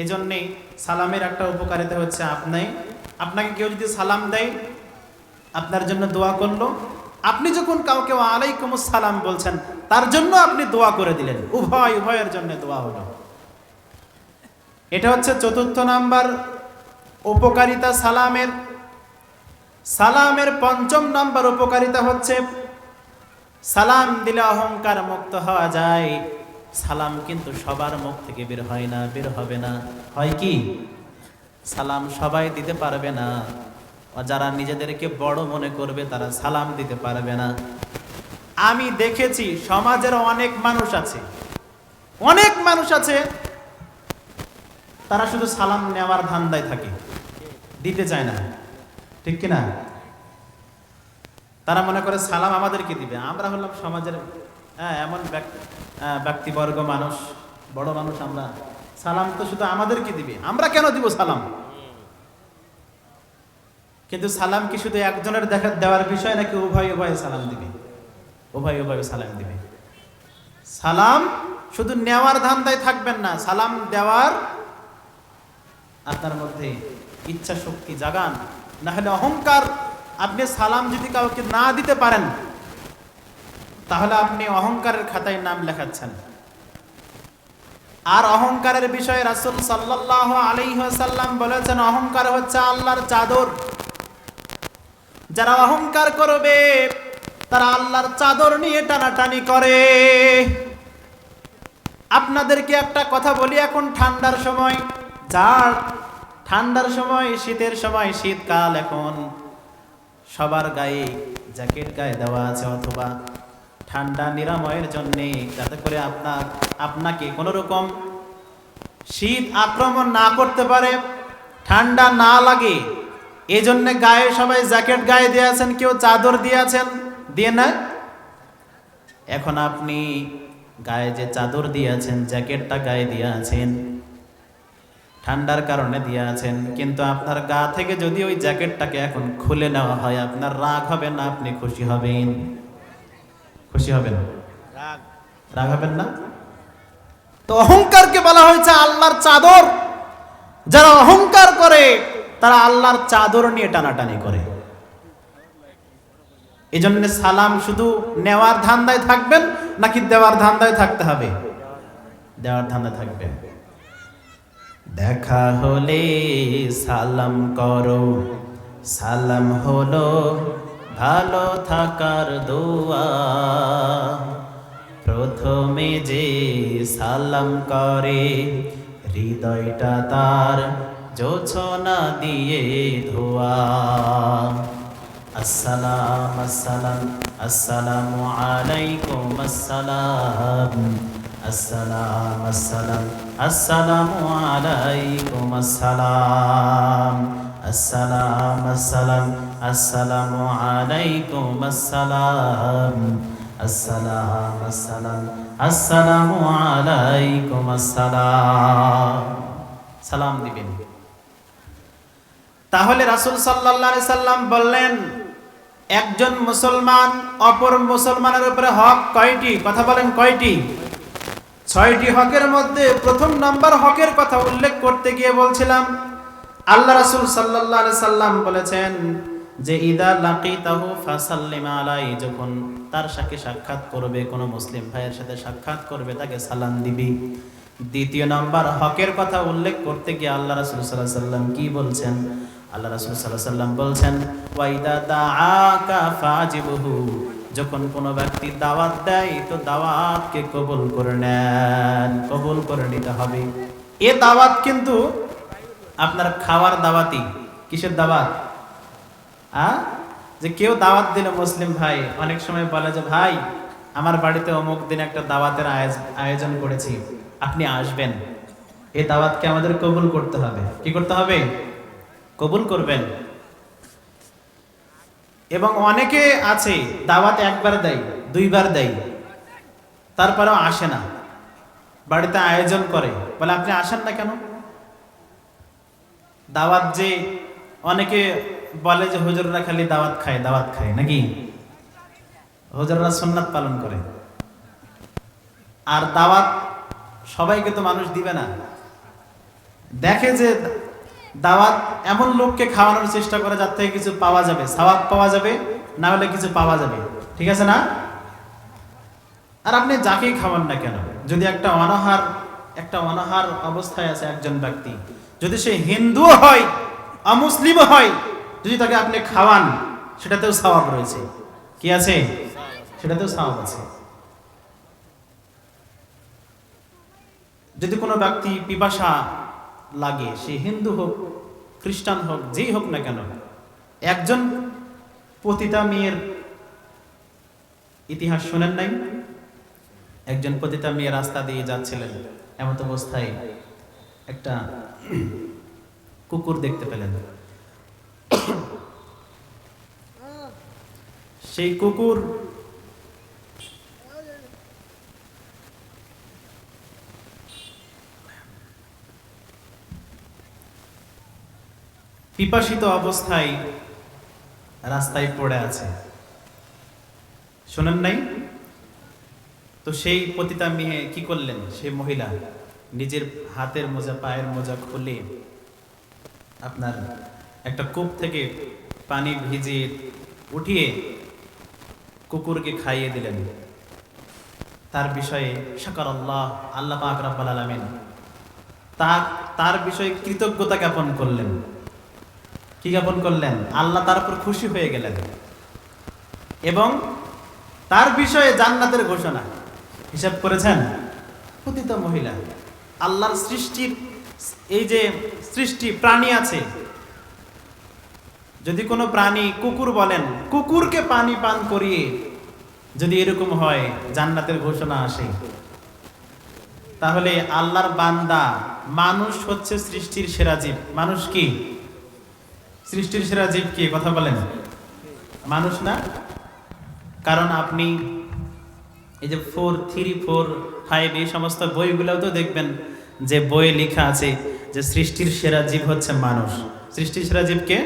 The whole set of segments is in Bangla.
এই জন্যেই সালামের একটা উপকারিতা হচ্ছে আপনি। আপনাকে কেউ যদি সালাম দেয়, আপনার জন্য দোয়া করল, আপনি যখন কাউকে আলাইকুম সালাম বলছেন, তার জন্য আপনি দোয়া করে দিলেন। উভয়, উভয়ের জন্য দোয়া হলো। এটা হচ্ছে চতুর্থ নাম্বার উপকারিতা সালামের। সালামের পঞ্চম নাম্বার উপকারিতা হচ্ছে, সালাম দিলে অহংকার মুক্ত হওয়া যায়। সালাম কিন্তু সবার মুখ থেকে বের হয় না, বের হবে না। হয় কি? সালাম সবাই দিতে পারবে না। যারা নিজেদেরকে বড় মনে করবে, তারা সালাম দিতে পারবে না। আমি দেখেছি সমাজের অনেক মানুষ আছে, অনেক মানুষ আছে, তারা শুধু সালাম নেওয়ার ধান্দায় থাকে, দিতে চায় না। ঠিক কিনা? তারা মনে করে সালাম আমাদেরকে দিবে। আমরা হলাম সমাজের হ্যাঁ এমন আহ, ব্যক্তিবর্গ মানুষ বড় মানুষ আমরা। সালাম তো শুধু আমাদেরকে দিবে। আমরা কেন দিব সালাম? কিন্তু সালাম কি শুধু একজনের দেখা দেওয়ার বিষয় নাকি উভয় উভয়ে সালাম দিবে? উভয় উভয়ে সালাম দিবে। সালাম শুধু নেওয়ার ধান্দায় থাকবেন না সালাম দেওয়ার আপনার মধ্যে ইচ্ছা শক্তি জাগান। না হলে অহংকার আপনি সালাম যদি কাউকে না দিতে পারেন তাহলে আপনি অহংকারের খাতায় নাম লেখাচ্ছেন। আর অহংকারের বিষয়ে রাসূল সাল্লাল্লাহু আলাইহি ওয়াসাল্লাম বলেছেন, অহংকার হচ্ছে আল্লাহর চাদর। যারা অহংকার করবে, তারা আল্লাহর চাদর নিয়ে টানাটানি করে। আপনাদেরকে একটা কথা বলি, এখন ঠান্ডার সময়, যার ঠান্ডার সময়, শীতের সময়, শীতকাল এখন সবার গায়ে জ্যাকেট গায়ে দেওয়া আছে অথবা ঠান্ডা নিরাময়ের জন্যে, যাতে করে আপনার আপনাকে কোনো রকম শীত আক্রমণ না করতে পারে, ঠান্ডা না লাগে। এই জন্যে গায়ে সবাই জ্যাকেট গায়ে দিয়ে আছেন, কেউ চাদর দিয়ে আছেন, দিয়ে না? এখন আপনি গায়ে যে চাদর দিয়ে আছেন, জ্যাকেটটা গায়ে দিয়ে আছেন, ঠান্ডার কারণে দিয়ে আছেন, কিন্তু আপনার গা থেকে যদি ওই জ্যাকেটটাকে এখন খুলে নেওয়া হয়, আপনার রাগ হবে না, আপনি খুশি হবেন। খুশি হবেন রাগ। হবেন না? তো অহংকারকে বলা হয়েছে আল্লাহর চাদর। যারা অহংকার করে তারা আল্লাহর চাদর নিয়ে টানাটানি করে। এই জন্য সালাম শুধু নেওয়ার ধান্দায় থাকবেন নাকি দেওয়ার ধান্দায় থাকতে হবে? দেওয়ার ধান্দায় থাকবেন দেখা হলে সালাম করো। সালাম হলো ভালো থাকার দোয়া। প্রথমে যে সালাম করে, হৃদয়টা তার জোছনা দিয়ে ধোয়া। আসসালাম আসসালাম, আসসালামু আলাইকুম, আসসালাম আসসালাম আসসালাম, আসসালামু আলাইকুম, আসসালাম। আসসালাম আসসালাম, আসসালামু আলাইকুম, আসসালাম আসসালাম আসসালাম, আসসালামু আলাইকুম, আসসালাম। সালাম দিবেন। তাহলে রাসূল আলাইহি সাল্লাম বললেন, একজন মুসলমান অপর মুসলমানের উপরে হক কয়টি? কথা বলেন কয়টি? ছয়টি হকের মধ্যে প্রথম নাম্বার হকের কথা উল্লেখ করতে গিয়ে বলছিলাম আল্লাহ রাসূল সাল্লাল্লাহু আলাইহি সাল্লাম বলেছেন যে, ইদা লাকিতাহু ফাসাল্লিম আলাই যখন তার সাথে সাক্ষাৎ করবে, কোনো মুসলিম ভাইয়ের সাথে সাক্ষাৎ করবে, তাকে সালাম দিবি। দ্বিতীয় নাম্বার, হকের কথা উল্লেখ করতে গিয়ে আল্লাহ রাসূল আলাইহি সাল্লাম কি বলছেন? আল্লাহ রাসূল আলাইহি সাল্লাম বলছেন, ওয়াইদা দাআকা ফাজিবহু যখন কোনো ব্যক্তি দাওয়াত দেয়, তো দাওয়াতকে কবুল করে নেন, কবুল করে নিতে হবে। এ দাওয়াত কিন্তু আপনার খাওয়ার দাওয়াতি? কিসের দাওয়াত? যে কেউ দাওয়াত দিল মুসলিম ভাই, অনেক সময় বলে যে, ভাই, আমার বাড়িতে অমুক দিন একটা দাওয়াতের আয়োজ- আয়োজন করেছি, আপনি আসবেন। এই দাওয়াতকে আমাদের কবুল করতে হবে। কি করতে হবে? কবুল করবেন। এবং অনেকে আছে, দাওয়াত একবার দেয়, দুইবার দেয়, তারপরেও আসে না। বাড়িতে আয়োজন করে। বলে, আপনি আসেন না কেন? দাওয়াত যে অনেকে বলে যে হুজুররা খালি দাওয়াত খায় দাওয়াত খায়, নাকি? হুজুররা সুন্নাত পালন করে। আর দাওয়াত সবাইকে তো মানুষ দিবে না। দেখে যে দাওয়াত এমন লোককে খাওয়ানোর চেষ্টা করে যার থেকে কিছু পাওয়া যাবে সাওয়াব পাওয়া যাবে, না হলে কিছু পাওয়া যাবে। ঠিক আছে না? আর আপনি যাকেই খাওয়ান না কেন? যদি একটা অনাহার একটা অনাহার অবস্থায় আছে একজন ব্যক্তি যদি সে হিন্দুও হয়, অমুসলিমও হয়, যদি তাকে আপনি খাওয়ান, সেটাতেও সওয়াব রয়েছে। কি আছে? সেটাতেও সওয়াব আছে। যদি কোনো ব্যক্তি পিপাসা লাগে, সে হিন্দু হোক, খ্রিস্টান হোক, যেই হোক না কেন, একজন পতিতা মেয়ের ইতিহাস শোনেন নাই? একজন পতিতা মেয়ে রাস্তা দিয়ে যাচ্ছিলেন, এমত অবস্থায় একটা কুকুর দেখতে পেলেন। সেই কুকুর পিপাসিত অবস্থায় রাস্তায় পড়ে আছে। শোনেন নাই? তো সেই পতিতা মেয়ে কি করলেন? সেই মহিলা নিজের হাতের মোজা, পায়ের মোজা খুলে আপনার একটা কূপ থেকে পানি ভিজিয়ে উঠিয়ে কুকুরকে খাইয়ে দিলেন। তার বিষয়ে শাকর আল্লাহ আল্লাহ পাক রাব্বাল আলামিন তার তার বিষয়ে কৃতজ্ঞতা জ্ঞাপন করলেন। কি জ্ঞাপন করলেন? আল্লাহ তার উপর খুশি হয়ে গেলেন। এবং তার বিষয়ে জান্নাতের ঘোষণা হিসাব করেছেন। পতিত মহিলা। আল্লাহর সৃষ্টির এই যে সৃষ্টি, প্রাণী আছে। যদি কোনো প্রাণী কুকুর বলেন, কুকুরকে পানি পান করিয়ে যদি এরকম হয়, জান্নাতের ঘোষণা আসে। তাহলে আল্লাহর বান্দা মানুষ হচ্ছে সৃষ্টির সেরা জীব। মানুষ কি? সৃষ্টির সেরা জীব কি? কথা বলেন। মানুষ না? কারণ আপনি এই যে ফোর থ্রি ফোর ফাইভ এই সমস্ত বইগুলোও তো দেখবেন যে বইয়ে লেখা আছে যে সৃষ্টির সেরা জীব হচ্ছে মানুষ। সৃষ্টির সেরা জীবকে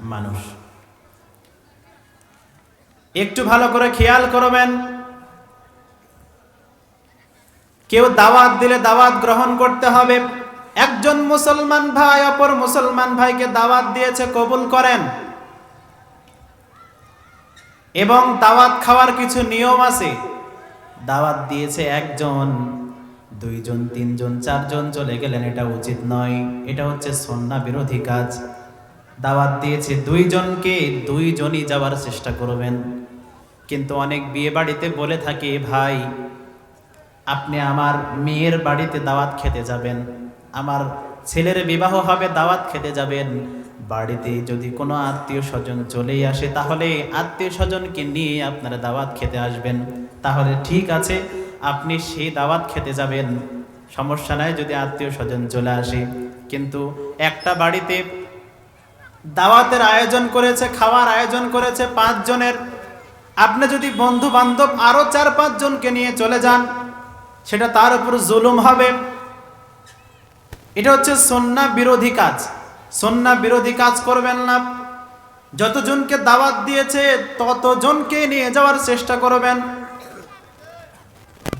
মানুষ। একটু ভালো করে খেয়াল করবেন। কেউ দাওয়াত দিলে দাওয়াত গ্রহণ করতে হবে। একজন মুসলমান ভাই, অপর মুসলমান ভাইকে দাওয়াত দিয়েছে, কবুল করেন। এবং দাওয়াত খাওয়ার কিছু নিয়ম আছে। দাওয়াত দিয়েছে একজন, দুইজন, তিনজন, চারজন চলে গেলেন, এটা উচিত নয়। এটা হচ্ছে সন্না বিরোধী কাজ। দাওয়াত দিয়েছে দুইজনকে, দুইজনই যাওয়ার চেষ্টা করবেন। কিন্তু অনেক বিয়ে বাড়িতে বলে থাকে, ভাই, আপনি আমার মেয়ের বাড়িতে দাওয়াত খেতে যাবেন। আমার ছেলের বিবাহ হবে, দাওয়াত খেতে যাবেন। বাড়িতে যদি কোনো আত্মীয় স্বজন চলেই আসে, তাহলে আত্মীয় স্বজনকে নিয়ে আপনারা দাওয়াত খেতে আসবেন। তাহলে ঠিক আছে, আপনি সেই দাওয়াত খেতে যাবেন। সমস্যা নাই যদি আত্মীয় স্বজন চলে আসে। কিন্তু একটা বাড়িতে দাওয়াতের আয়োজন করেছে, খাওয়ার আয়োজন করেছে পাঁচ জনের আপনি যদি বন্ধু বান্ধব আরও চার পাঁচ জনকে নিয়ে চলে যান, সেটা তার উপর জুলুম হবে। এটা হচ্ছে সন্না বিরোধী কাজ। সন্না বিরোধী কাজ করবেন না। যতজনকে দাওয়াত দিয়েছে, ততজনকে নিয়ে যাওয়ার চেষ্টা করবেন।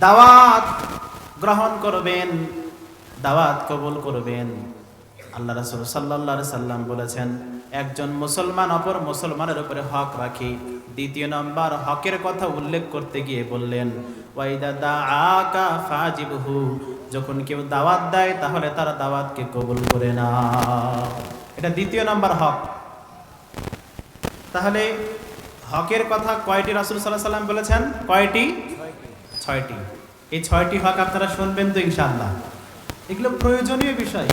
দাওয়াত গ্রহণ করবেন, দাওয়াত কবুল করবেন। আল্লাহ রাসূল আলাইহি সাল্লাম বলেছেন, একজন মুসলমান অপর মুসলমানের উপরে হক রাখি। দ্বিতীয় নম্বর, হকের কথা উল্লেখ করতে গিয়ে বললেন যখন কেউ দাওয়াত দেয়, তাহলে তার দাওয়াতকে কবুল করে না। এটা দ্বিতীয় নম্বর হক। তাহলে হকের কথা কয়টি রাসূল আলাইহি সাল্লাম বলেছেন? কয়টি? ছয়টি। এই ছয়টি হক আপনারা শুনবেন তো ইনশাআল্লাহ। এগুলো প্রয়োজনীয় বিষয়।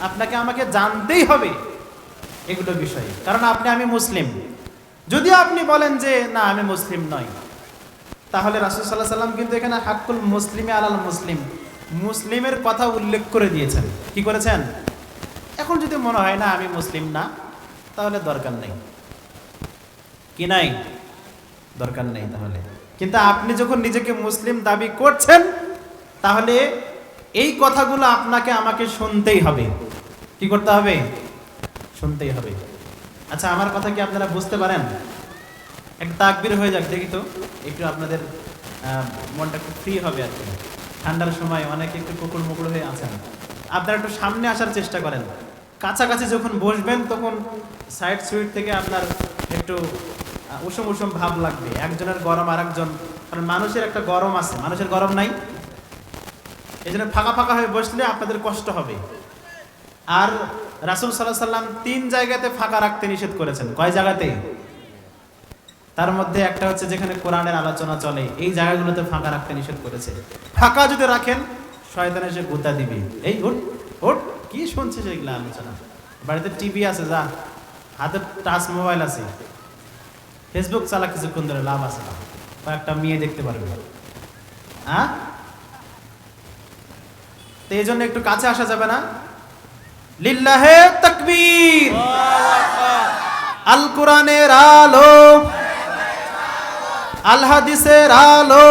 আপনাকে আমাকে জানতেই হবে এগুলো বিষয়। কারণ আপনি, আমি মুসলিম। যদি আপনি বলেন যে, না, আমি মুসলিম নই, তাহলে রাসুল সাল্লাহ সাল্লাম কিন্তু এখানে হাক্কুল মুসলিমে আলাল মুসলিম। মুসলিমের কথা উল্লেখ করে দিয়েছেন। কি করেছেন? এখন যদি মনে হয়, না, আমি মুসলিম না, তাহলে দরকার নেই। কি নাই? দরকার নেই তাহলে। কিন্তু আপনি যখন নিজেকে মুসলিম দাবি করছেন, তাহলে এই কথাগুলো আপনাকে আমাকে শুনতেই হবে। কি করতে হবে? শুনতেই হবে। আচ্ছা আমার কথা কি আপনারা বুঝতে পারেন? এক তাকবির হয়ে যাক, দেখি তো। একটু আপনাদের মনটা একটু ফ্রি হবে আর কি। ঠান্ডার সময় অনেকে একটু কুকুর মুকুর হয়ে আছেন। আপনারা একটু সামনে আসার চেষ্টা করেন। কাছাকাছি যখন বসবেন, তখন সাইড সুইট থেকে আপনার একটু উষুম উষুম ভাব লাগবে। একজনের গরম আর একজন কারণ মানুষের একটা গরম আছে। মানুষের গরম নাই। এই জন্য ফাঁকা ফাঁকা হয়ে বসলে আপনাদের কষ্ট হবে। আর রাসুল সাল্লাহ সাল্লাম তিন জায়গাতে ফাঁকা রাখতে নিষেধ করেছেন। কয় জায়গাতে? তার মধ্যে একটা হচ্ছে যেখানে কোরআনের আলোচনা চলে, এই জায়গাগুলোতে ফাঁকা রাখতে নিষেধ করেছে। ফাঁকা যদি রাখেন, শয়তান এসে গুতা দিবে। এই উঠ উঠ, কি শুনছিস এইগুলা আলোচনা? বাড়িতে টিভি আছে, যা। হাতে টাচ মোবাইল আছে। ফেসবুক চালা কিছুক্ষণ ধরে লাভ আছে না। কয়েকটা মেয়ে দেখতে পারবে। হ্যাঁ? তো এই জন্য একটু কাছে আসা যাবে না? লিল্লাহে তকবীর। আল কোরআনের আলো। আল হাদিসের আলো।